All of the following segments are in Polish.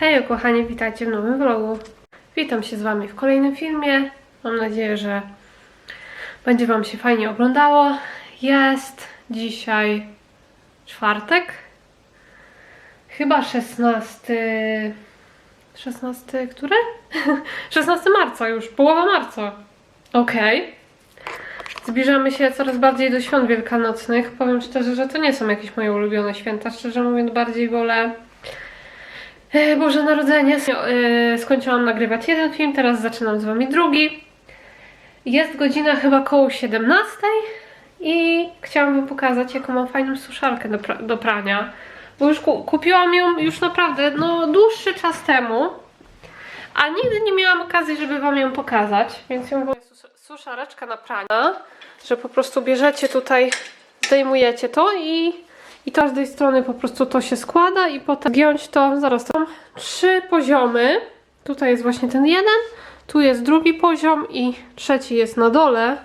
Hej kochani, witajcie w nowym vlogu. Witam się z Wami w kolejnym filmie. Mam nadzieję, że będzie Wam się fajnie oglądało. Jest dzisiaj czwartek. Chyba 16. 16 które? 16 marca już, połowa marca. Okej. Zbliżamy się coraz bardziej do świąt wielkanocnych. Powiem szczerze, że to nie są jakieś moje ulubione święta. Szczerze mówiąc, bardziej wolę Boże Narodzenie. E, Skończyłam nagrywać jeden film, teraz zaczynam z Wami drugi. Jest godzina chyba koło 17 i chciałam Wam pokazać, jaką mam fajną suszarkę do, do prania. Bo już ku- kupiłam ją już naprawdę no, dłuższy czas temu, a nigdy nie miałam okazji, żeby Wam ją pokazać, więc ją sus- suszareczka na pranie, że po prostu bierzecie tutaj, zdejmujecie to i, i tej strony po prostu to się składa i potem giąć to, zaraz to trzy poziomy, tutaj jest właśnie ten jeden, tu jest drugi poziom i trzeci jest na dole.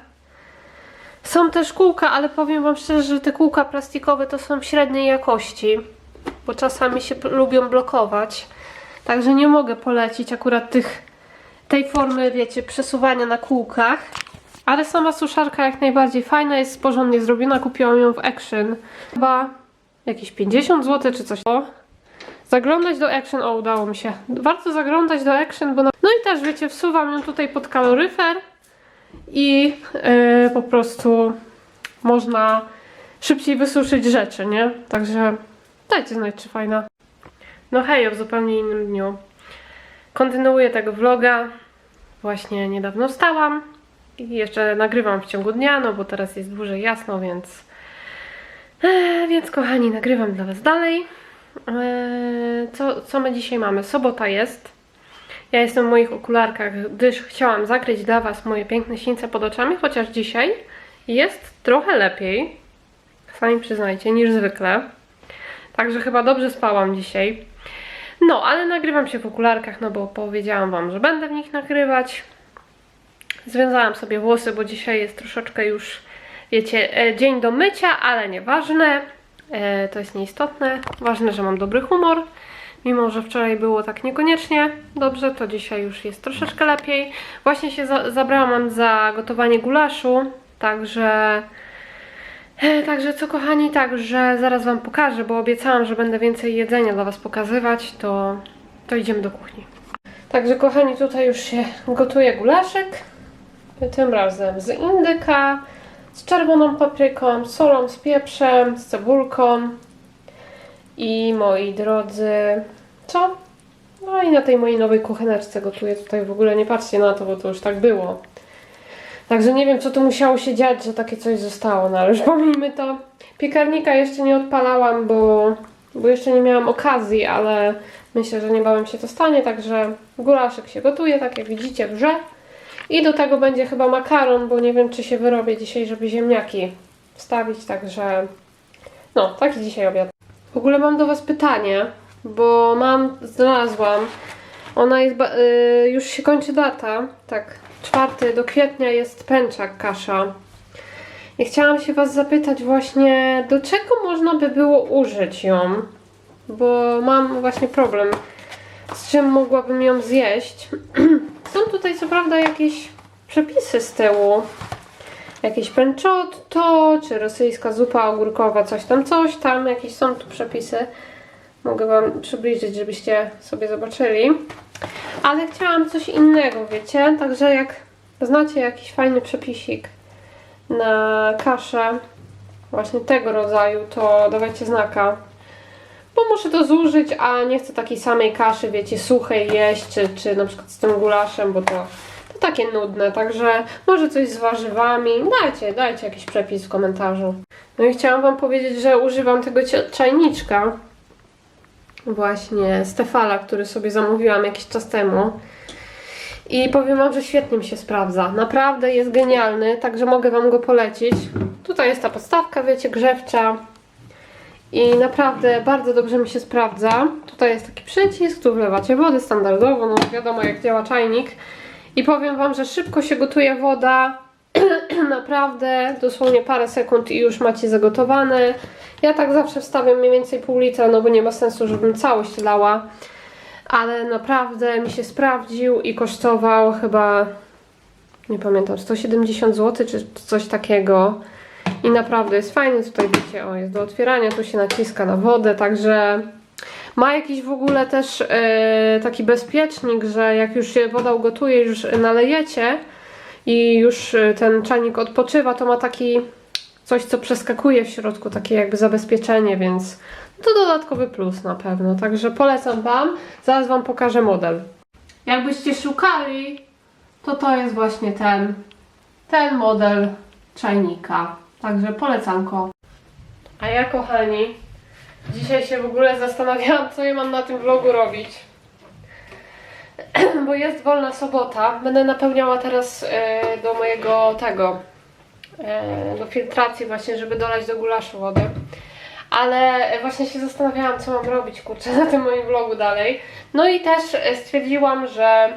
Są też kółka, ale powiem Wam szczerze, że te kółka plastikowe to są średniej jakości, bo czasami się lubią blokować. Także nie mogę polecić akurat tych, tej formy, wiecie, przesuwania na kółkach. Ale sama suszarka jak najbardziej fajna, jest porządnie zrobiona. Kupiłam ją w Action. Chyba jakieś 50 zł czy coś. O. Zaglądać do Action, o udało mi się. Warto zaglądać do Action, bo... Na... No i też wiecie, wsuwam ją tutaj pod kaloryfer i yy, po prostu można szybciej wysuszyć rzeczy, nie? Także dajcie znać, czy fajna. No hej, w zupełnie innym dniu. Kontynuuję tego vloga. Właśnie niedawno wstałam i jeszcze nagrywam w ciągu dnia, no bo teraz jest dłużej jasno, więc e, więc kochani, nagrywam dla Was dalej. E, co, co my dzisiaj mamy? Sobota jest. Ja jestem w moich okularkach, gdyż chciałam zakryć dla Was moje piękne sińce pod oczami, chociaż dzisiaj jest trochę lepiej, sami przyznajcie, niż zwykle. Także chyba dobrze spałam dzisiaj. No, ale nagrywam się w okularkach, no bo powiedziałam Wam, że będę w nich nagrywać. Związałam sobie włosy, bo dzisiaj jest troszeczkę już, wiecie, e, dzień do mycia, ale nieważne. E, to jest nieistotne. Ważne, że mam dobry humor. Mimo, że wczoraj było tak niekoniecznie dobrze, to dzisiaj już jest troszeczkę lepiej. Właśnie się za zabrałam za gotowanie gulaszu, także... E, Także co kochani, także zaraz Wam pokażę, bo obiecałam, że będę więcej jedzenia dla Was pokazywać, to, to idziemy do kuchni. Także kochani, tutaj już się gotuje gulaszek. Tym razem z indyka, z czerwoną papryką, solą, z pieprzem, z cebulką. I moi drodzy, co? No i na tej mojej nowej kucheneczce gotuję. Tutaj w ogóle nie patrzcie na to, bo to już tak było. Także nie wiem, co tu musiało się dziać, że takie coś zostało, no ale już pomijmy to. Piekarnika jeszcze nie odpalałam, bo, bo jeszcze nie miałam okazji, ale myślę, że niebawem się to stanie, także gulaszek się gotuje, tak jak widzicie, wrze. I do tego będzie chyba makaron, bo nie wiem, czy się wyrobię dzisiaj, żeby ziemniaki wstawić, także no, taki dzisiaj obiad. W ogóle mam do Was pytanie, bo mam, znalazłam, ona jest, ba- y, już się kończy data, tak, czwarty do kwietnia jest pęczak kasza. I chciałam się Was zapytać właśnie, do czego można by było użyć ją? Bo mam właśnie problem, z czym mogłabym ją zjeść. Są tutaj co prawda jakieś przepisy z tyłu. Jakieś pęczotto, czy rosyjska zupa ogórkowa, coś tam, coś tam. Jakieś są tu przepisy. Mogę Wam przybliżyć, żebyście sobie zobaczyli. Ale chciałam coś innego, wiecie? Także jak znacie jakiś fajny przepisik na kaszę właśnie tego rodzaju, to dawajcie znaka. Bo muszę to zużyć, a nie chcę takiej samej kaszy, wiecie, suchej jeść, czy, czy na przykład z tym gulaszem, bo to, to takie nudne. Także może coś z warzywami. Dajcie, dajcie jakiś przepis w komentarzu. No i chciałam Wam powiedzieć, że używam tego czajniczka właśnie Stefala, który sobie zamówiłam jakiś czas temu. I powiem Wam, że świetnie mi się sprawdza. Naprawdę jest genialny, także mogę Wam go polecić. Tutaj jest ta podstawka, wiecie, grzewcza. I naprawdę bardzo dobrze mi się sprawdza. Tutaj jest taki przycisk, tu wlewacie wodę standardowo, no wiadomo jak działa czajnik. I powiem Wam, że szybko się gotuje woda. naprawdę, dosłownie parę sekund i już macie zagotowane. Ja tak zawsze wstawiam mniej więcej pół litra, no bo nie ma sensu, żebym całość lała. ale naprawdę mi się sprawdził i kosztował chyba, nie pamiętam, 170 zł czy coś takiego. I naprawdę jest fajny, tutaj wiecie, o jest do otwierania, tu się naciska na wodę, także ma jakiś w ogóle też e, taki bezpiecznik, że jak już się woda ugotuje, już nalejecie i już e, ten czajnik odpoczywa, to ma taki coś, co przeskakuje w środku, takie jakby zabezpieczenie, więc to dodatkowy plus na pewno. Także polecam Wam. Zaraz Wam pokażę model. Jakbyście szukali, to to jest właśnie ten, ten model czajnika. Także polecanko. A ja, kochani, dzisiaj się w ogóle zastanawiałam, co ja mam na tym vlogu robić. Bo jest wolna sobota. Będę napełniała teraz e, do mojego tego, e, do filtracji właśnie, żeby dolać do gulaszu wodę. Ale właśnie się zastanawiałam, co mam robić, kurczę, na tym moim vlogu dalej. No i też e, stwierdziłam, że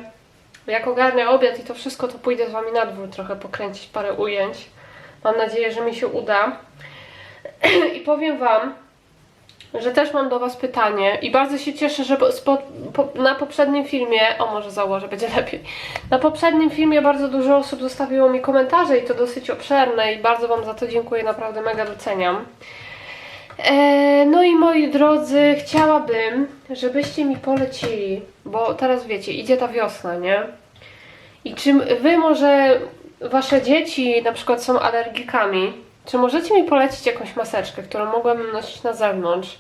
jak ogarnę obiad i to wszystko, to pójdę z Wami na dwór trochę pokręcić parę ujęć. Mam nadzieję, że mi się uda. I powiem Wam, że też mam do Was pytanie i bardzo się cieszę, że po, po, na poprzednim filmie, o może założę, będzie lepiej. Na poprzednim filmie bardzo dużo osób zostawiło mi komentarze i to dosyć obszerne i bardzo Wam za to dziękuję, naprawdę mega doceniam. E, no i moi drodzy, chciałabym, żebyście mi polecili, bo teraz wiecie, idzie ta wiosna, nie? I czy Wy może, Wasze dzieci na przykład są alergikami, czy możecie mi polecić jakąś maseczkę, którą mogłabym nosić na zewnątrz,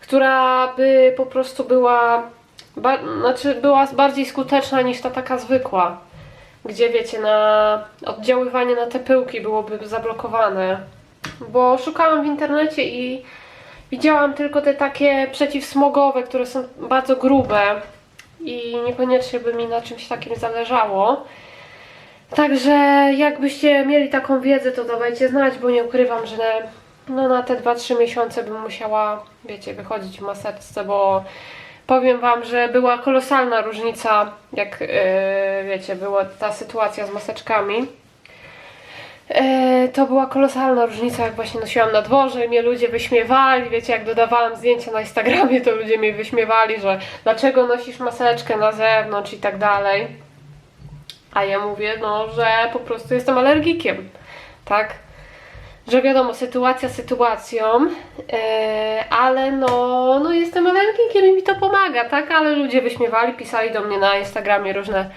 która by po prostu była, znaczy była bardziej skuteczna niż ta taka zwykła, gdzie wiecie, na oddziaływanie na te pyłki byłoby zablokowane. Bo szukałam w internecie i widziałam tylko te takie przeciwsmogowe, które są bardzo grube i niekoniecznie by mi na czymś takim zależało. Także jakbyście mieli taką wiedzę, to dawajcie znać, bo nie ukrywam, że no na te 2-3 miesiące bym musiała, wiecie, wychodzić w maseczce, bo powiem Wam, że była kolosalna różnica, jak yy, wiecie, była ta sytuacja z maseczkami. Yy, to była kolosalna różnica, jak właśnie nosiłam na dworze i mnie ludzie wyśmiewali, wiecie, jak dodawałam zdjęcia na Instagramie, to ludzie mnie wyśmiewali, że dlaczego nosisz maseczkę na zewnątrz i tak dalej. A ja mówię, no, że po prostu jestem alergikiem, tak? Że wiadomo, sytuacja sytuacją, yy, ale no, no jestem alergikiem i mi to pomaga, tak? Ale ludzie wyśmiewali, pisali do mnie na Instagramie różne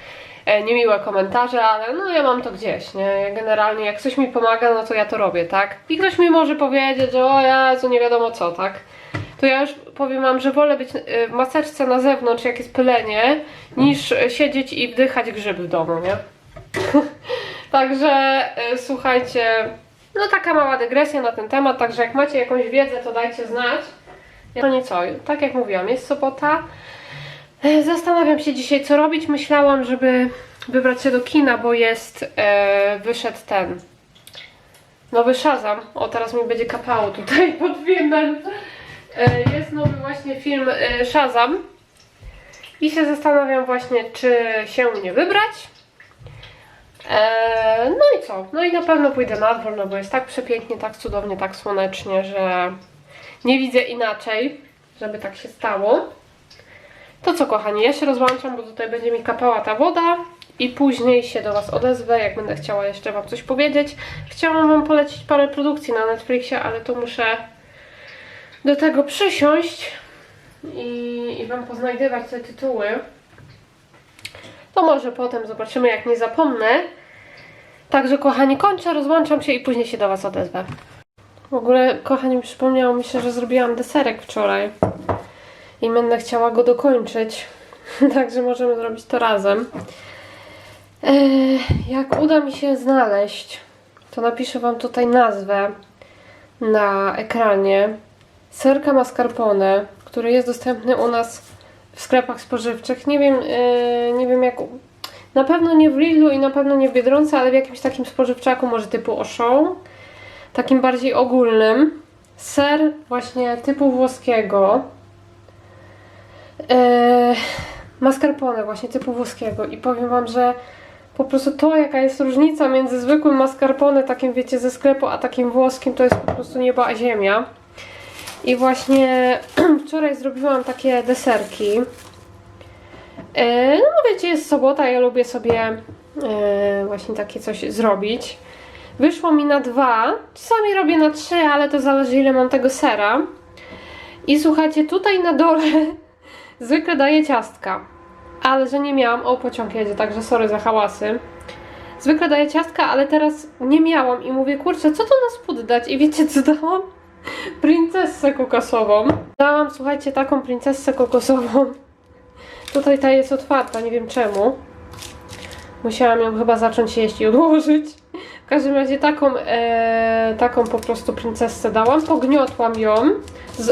e, niemiłe komentarze, ale no ja mam to gdzieś, nie? Ja generalnie jak coś mi pomaga, no to ja to robię, tak? I ktoś mi może powiedzieć, że o Jezu, nie wiadomo co, tak? To ja już powiem wam, że wolę być y, w maseczce na zewnątrz, jak jest pylenie, niż y, siedzieć i wdychać grzyby w domu, nie? Także y, słuchajcie, no taka mała dygresja na ten temat, także jak macie jakąś wiedzę, to dajcie znać. No nie co, tak jak mówiłam, jest sobota. E, Zastanawiam się dzisiaj, co robić. Myślałam, żeby wybrać się do kina, bo jest, e, wyszedł ten nowy Shazam. O, teraz mi będzie kapało tutaj pod filmem. E, Jest nowy właśnie film e, Shazam. I się zastanawiam właśnie, czy się nie wybrać. E, No i co? No i na pewno pójdę na dwór, no bo jest tak przepięknie, tak cudownie, tak słonecznie, że nie widzę inaczej, żeby tak się stało. To co kochani, ja się rozłączam, bo tutaj będzie mi kapała ta woda i później się do Was odezwę, jak będę chciała jeszcze Wam coś powiedzieć. Chciałam Wam polecić parę produkcji na Netflixie, ale to muszę do tego przysiąść i, i Wam poznajdywać te tytuły. To może potem zobaczymy, jak nie zapomnę. Także kochani, kończę, rozłączam się i później się do Was odezwę. W ogóle, kochani, przypomniało mi się, że zrobiłam deserek wczoraj i będę chciała go dokończyć. Także możemy zrobić to razem. Eee, jak uda mi się znaleźć, to napiszę Wam tutaj nazwę na ekranie. Serka mascarpone, który jest dostępny u nas w sklepach spożywczych. Nie wiem, eee, nie wiem jak. Na pewno nie w Lidlu i na pewno nie w Biedronce, ale w jakimś takim spożywczaku, może typu Auchan. Takim bardziej ogólnym. Ser właśnie typu włoskiego. Eee, mascarpone właśnie typu włoskiego i powiem Wam, że po prostu to jaka jest różnica między zwykłym mascarpone takim wiecie ze sklepu, a takim włoskim to jest po prostu nieba a ziemia. I właśnie wczoraj zrobiłam takie deserki. E, no wiecie, jest sobota, ja lubię sobie e, właśnie takie coś zrobić. Wyszło mi na dwa, czasami robię na trzy, ale to zależy ile mam tego sera. I słuchajcie, tutaj na dole zwykle daję ciastka, ale że nie miałam, o pociąg jedzie, także sorry za hałasy. Zwykle daję ciastka, ale teraz nie miałam i mówię, kurczę, co to na spód dać? I wiecie co dałam? Princesę kokosową. Dałam, słuchajcie, taką princesę kokosową. Tutaj ta jest otwarta, nie wiem czemu. Musiałam ją chyba zacząć jeść i odłożyć. W każdym razie taką, e, taką po prostu princesę dałam. Pogniotłam ją,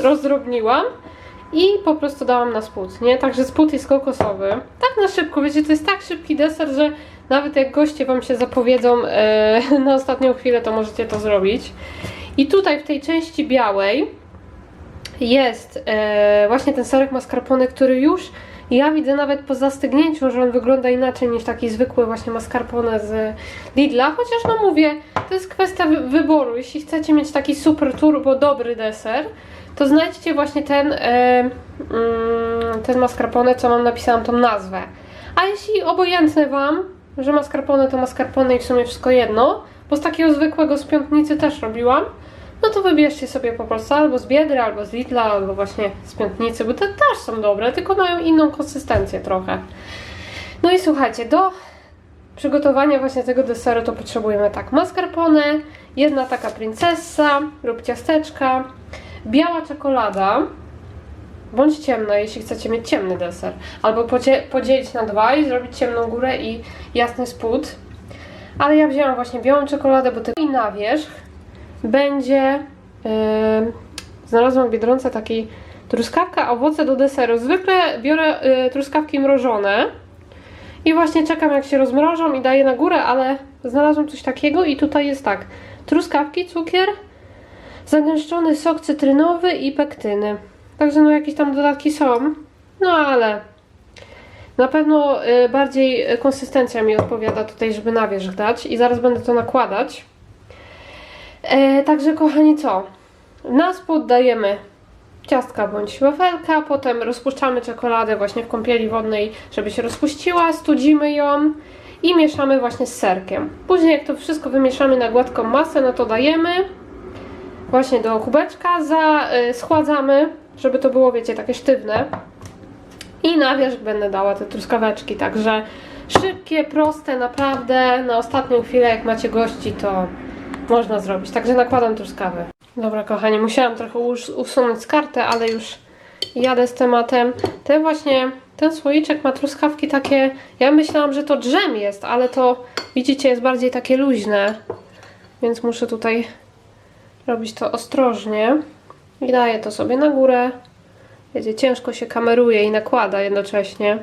rozdrobniłam i po prostu dałam na spód, nie? Także spód jest kokosowy. Tak na szybko, wiecie, to jest tak szybki deser, że nawet jak goście Wam się zapowiedzą e, na ostatnią chwilę, to możecie to zrobić. I tutaj w tej części białej jest e, właśnie ten serek mascarpone, który już ja widzę nawet po zastygnięciu, że on wygląda inaczej niż taki zwykły właśnie mascarpone z Lidla, chociaż no mówię, to jest kwestia wy- wyboru. Jeśli chcecie mieć taki super turbo dobry deser, to znajdźcie właśnie ten, e, mm, ten mascarpone, co mam napisałam tą nazwę. A jeśli obojętne Wam, że mascarpone to mascarpone i w sumie wszystko jedno, bo z takiego zwykłego z piątnicy też robiłam, no to wybierzcie sobie po prostu albo z Biedry, albo z Lidla, albo właśnie z Piątnicy, bo te też są dobre, tylko mają inną konsystencję trochę. No i słuchajcie, do przygotowania właśnie tego deseru to potrzebujemy tak mascarpone, jedna taka princessa lub ciasteczka, biała czekolada, bądź ciemna, jeśli chcecie mieć ciemny deser, albo podzie- podzielić na dwa i zrobić ciemną górę i jasny spód. Ale ja wzięłam właśnie białą czekoladę, bo tylko i na wierzch będzie. Yy, znalazłam w biedronce taki truskawka, owoce do deseru. Zwykle biorę yy, truskawki mrożone i właśnie czekam jak się rozmrożą i daję na górę, ale znalazłam coś takiego i tutaj jest tak. Truskawki, cukier, zagęszczony sok cytrynowy i pektyny. Także no jakieś tam dodatki są, no ale na pewno y, bardziej konsystencja mi odpowiada tutaj, żeby na wierzch dać i zaraz będę to nakładać. E, także kochani, co? Na spód dajemy ciastka bądź wafelka, potem rozpuszczamy czekoladę właśnie w kąpieli wodnej, żeby się rozpuściła, studzimy ją i mieszamy właśnie z serkiem. Później jak to wszystko wymieszamy na gładką masę, no to dajemy właśnie do kubeczka, za, y, schładzamy, żeby to było, wiecie, takie sztywne. I na wierzch będę dała te truskaweczki, także szybkie, proste, naprawdę na ostatnią chwilę, jak macie gości, to można zrobić. Także nakładam truskawy. Dobra, kochani, musiałam trochę us- usunąć z kartę, ale już jadę z tematem. Ten właśnie, ten słoiczek ma truskawki takie, ja myślałam, że to drzem jest, ale to, widzicie, jest bardziej takie luźne. Więc muszę tutaj robić to ostrożnie. I daję to sobie na górę. Wiecie, ciężko się kameruje i nakłada jednocześnie.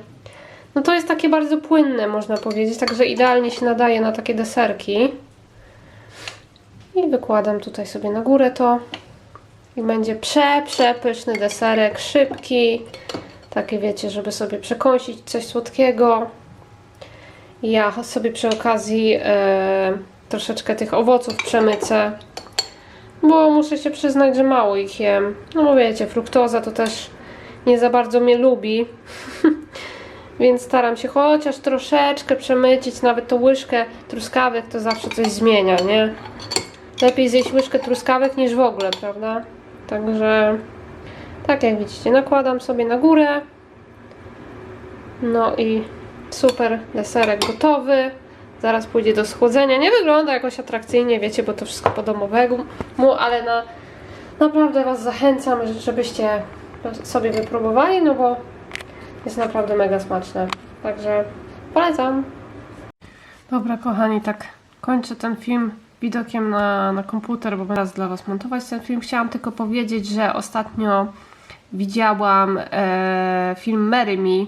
No to jest takie bardzo płynne, można powiedzieć, także idealnie się nadaje na takie deserki. I wykładam tutaj sobie na górę to. I będzie prze, przepyszny deserek, szybki. Takie wiecie, żeby sobie przekąsić coś słodkiego. Ja sobie przy okazji e, troszeczkę tych owoców przemycę. Bo muszę się przyznać, że mało ich jem. No bo wiecie, fruktoza to też nie za bardzo mnie lubi. Więc staram się chociaż troszeczkę przemycić, nawet tą łyżkę truskawek to zawsze coś zmienia, nie? Lepiej zjeść łyżkę truskawek niż w ogóle, prawda? Także tak jak widzicie, nakładam sobie na górę. No i super deserek gotowy. Zaraz pójdzie do schłodzenia. Nie wygląda jakoś atrakcyjnie, wiecie, bo to wszystko po domowemu, ale na, naprawdę Was zachęcam, żebyście sobie wypróbowali, no bo jest naprawdę mega smaczne. Także polecam. Dobra, kochani, tak kończę ten film widokiem na, na komputer, bo będę raz dla Was montować ten film. Chciałam tylko powiedzieć, że ostatnio widziałam e, film Marry Me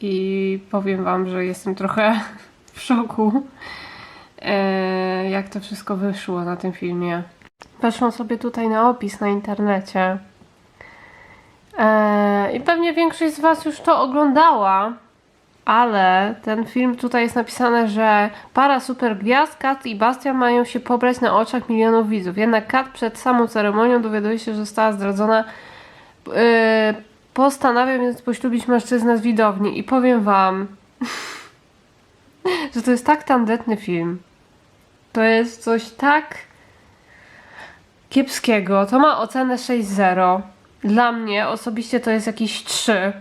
i powiem Wam, że jestem trochę w szoku, e, jak to wszystko wyszło na tym filmie. Weszłam sobie tutaj na opis na internecie e, i pewnie większość z Was już to oglądała, ale ten film tutaj jest napisane, że para super gwiazd, Kat i Bastian mają się pobrać na oczach milionów widzów. Jednak Kat przed samą ceremonią dowiaduje się, że została zdradzona yy, postanawiam więc poślubić mężczyznę z widowni i powiem wam, że to jest tak tandetny film. To jest coś tak kiepskiego. To ma ocenę 6.0. Dla mnie osobiście to jest jakieś 3.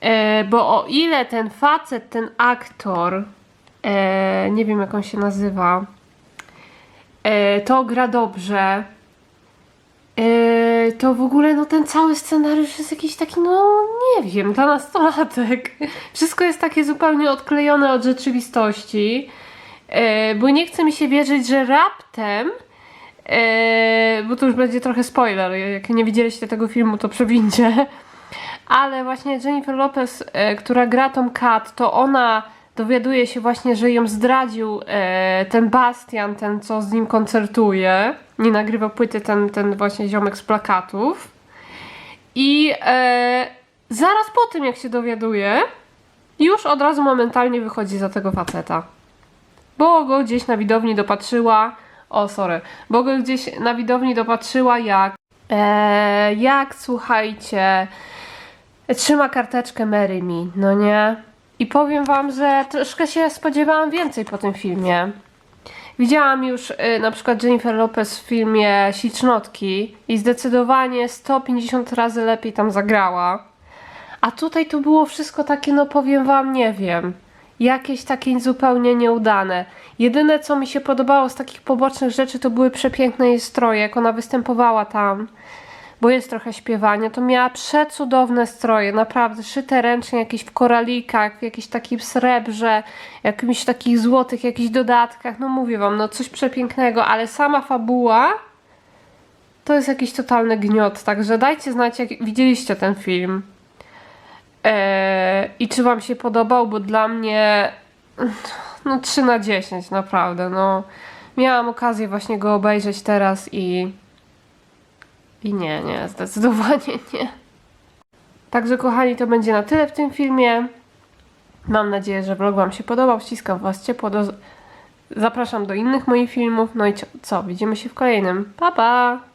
E, bo o ile ten facet, ten aktor, e, nie wiem jak on się nazywa, e, to gra dobrze, e, to w ogóle no ten cały scenariusz jest jakiś taki, no nie wiem, dla nastolatek. Wszystko jest takie zupełnie odklejone od rzeczywistości, e, bo nie chce mi się wierzyć, że raptem e, bo to już będzie trochę spoiler, jak nie widzieliście tego filmu, to przewincie. Ale właśnie Jennifer Lopez, e, która gra tą Kat, to ona dowiaduje się właśnie, że ją zdradził e, ten Bastian, ten co z nim koncertuje. Nie nagrywa płyty ten, ten właśnie ziomek z plakatów. I e, zaraz po tym, jak się dowiaduje, już od razu momentalnie wychodzi za tego faceta. Bo go gdzieś na widowni dopatrzyła. O, sorry. Bo go gdzieś na widowni dopatrzyła, jak. E, jak słuchajcie trzyma karteczkę Mary Me, no nie? I powiem wam, że troszkę się spodziewałam więcej po tym filmie. Widziałam już y, na przykład Jennifer Lopez w filmie Ślicznotki i zdecydowanie 150 razy lepiej tam zagrała. A tutaj to było wszystko takie, no powiem wam, nie wiem, jakieś takie zupełnie nieudane. Jedyne co mi się podobało z takich pobocznych rzeczy to były przepiękne jej stroje, jak ona występowała tam bo jest trochę śpiewania, to miała przecudowne stroje, naprawdę szyte ręcznie, jakieś w koralikach, w jakiejś takim srebrze, jakimiś takich złotych, jakichś dodatkach, no mówię wam, no coś przepięknego, ale sama fabuła to jest jakiś totalny gniot, także dajcie znać, jak widzieliście ten film. Eee, I czy wam się podobał, bo dla mnie no 3 na 10, naprawdę, no. Miałam okazję właśnie go obejrzeć teraz i i nie, nie, zdecydowanie nie. Także kochani, to będzie na tyle w tym filmie. Mam nadzieję, że vlog Wam się podobał. Ściskam Was ciepło. Do... Zapraszam do innych moich filmów. No i co? Widzimy się w kolejnym. Pa, pa!